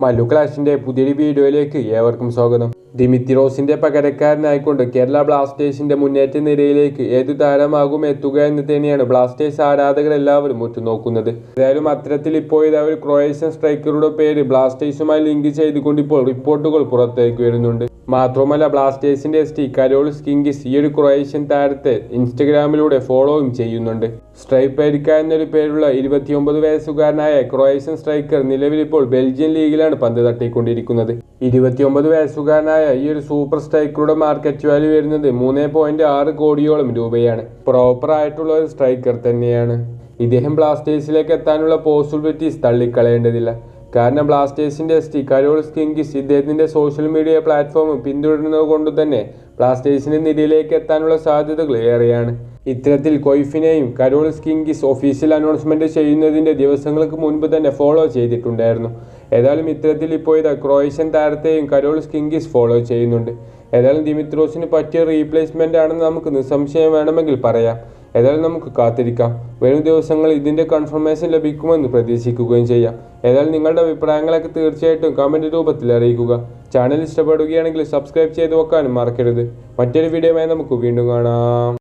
മല്ലു ക്ലാഷിന്റെ പുതിയൊരു വീഡിയോയിലേക്ക് ഏവർക്കും സ്വാഗതം. ദിമിത്തിറോസിന്റെ പകരക്കാരനായിക്കൊണ്ട് കേരള ബ്ലാസ്റ്റേഴ്സിന്റെ മുന്നേറ്റ നിരയിലേക്ക് ഏതു താരമാകും എത്തുക എന്ന് തന്നെയാണ് ബ്ലാസ്റ്റേഴ്സ് ആരാധകർ എല്ലാവരും ഉറ്റുനോക്കുന്നത്. ഏതായാലും അത്തരത്തിൽ ഇപ്പോൾ ഒരു ക്രൊയേഷ്യൻ സ്ട്രൈക്കറുടെ പേര് ബ്ലാസ്റ്റേഴ്സുമായി ലിങ്ക് ചെയ്തുകൊണ്ട് ഇപ്പോൾ റിപ്പോർട്ടുകൾ പുറത്തേക്ക് വരുന്നുണ്ട്. മാത്രമല്ല ബ്ലാസ്റ്റേഴ്സിന്റെ എസ് ടി കരോൾ കിങ്കിസ് ഈ ഒരു ക്രൊയേഷ്യൻ താരത്തെ ഇൻസ്റ്റഗ്രാമിലൂടെ ഫോളോയും ചെയ്യുന്നുണ്ട്. സ്ട്രൈപ്പേരിക്ക എന്നൊരു പേരുള്ള ഇരുപത്തിയൊമ്പത് വയസ്സുകാരനായ ക്രൊയേഷ്യൻ സ്ട്രൈക്കർ നിലവിൽ ഇപ്പോൾ ബെൽജിയൻ ലീഗിലാണ് പന്ത് തട്ടിക്കൊണ്ടിരിക്കുന്നത്. ഇരുപത്തിയൊമ്പത് വയസ്സുകാരനായ ഈ ഒരു സൂപ്പർ സ്ട്രൈക്കറുടെ മാർക്കറ്റ് വാല്യൂ വരുന്നത് മൂന്ന് പോയിന്റ് ആറ് കോടിയോളം രൂപയാണ്. പ്രോപ്പർ ആയിട്ടുള്ള ഒരു സ്ട്രൈക്കർ തന്നെയാണ്. ഇദ്ദേഹം ബ്ലാസ്റ്റേഴ്സിലേക്ക് എത്താനുള്ള പോസിബിലിറ്റീസ് തള്ളിക്കളയേണ്ടതില്ല. കാരണം ബ്ലാസ്റ്റേഴ്സിന്റെ എസ് ടി കരോൾ കിങ്കിസ് ഇദ്ദേഹത്തിന്റെ സോഷ്യൽ മീഡിയ പ്ലാറ്റ്ഫോം പിന്തുടരുന്നത് കൊണ്ട് തന്നെ ബ്ലാസ്റ്റേഴ്സിന്റെ നിരയിലേക്ക് എത്താനുള്ള സാധ്യതകൾ ഏറെയാണ്. ഇത്തരത്തിൽ കൊയ്ഫിനെയും കരോൾസ് കിങ്കിസ് ഒഫീഷ്യൽ അനൗൺസ്മെന്റ് ചെയ്യുന്നതിന്റെ ദിവസങ്ങൾക്ക് മുൻപ് തന്നെ ഫോളോ ചെയ്തിട്ടുണ്ടായിരുന്നു. ഏതായാലും ഇത്തരത്തിൽ ഇപ്പോൾ ക്രോയേഷ്യൻ ക്രൊയേഷ്യൻ താരത്തെയും കരോൾസ് കിങ്കിസ് ഫോളോ ചെയ്യുന്നുണ്ട്. ഏതായാലും ദിമിത്രോസിന് പറ്റിയ റീപ്ലേസ്മെന്റ് ആണെന്ന് നമുക്ക് നിസ്സംശയം വേണമെങ്കിൽ പറയാം. ഏതായാലും നമുക്ക് കാത്തിരിക്കാം. വരും ദിവസങ്ങളിൽ ഇതിന്റെ കൺഫർമേഷൻ ലഭിക്കുമെന്ന് പ്രതീക്ഷിക്കുകയും ചെയ്യാം. ഏതായാലും നിങ്ങളുടെ അഭിപ്രായങ്ങളൊക്കെ തീർച്ചയായിട്ടും കമന്റ് രൂപത്തിൽ അറിയിക്കുക. ചാനൽ ഇഷ്ടപ്പെടുകയാണെങ്കിൽ സബ്സ്ക്രൈബ് ചെയ്ത് വെക്കാനും മറക്കരുത്. മറ്റൊരു വീഡിയോയുമായി നമുക്ക് വീണ്ടും കാണാം.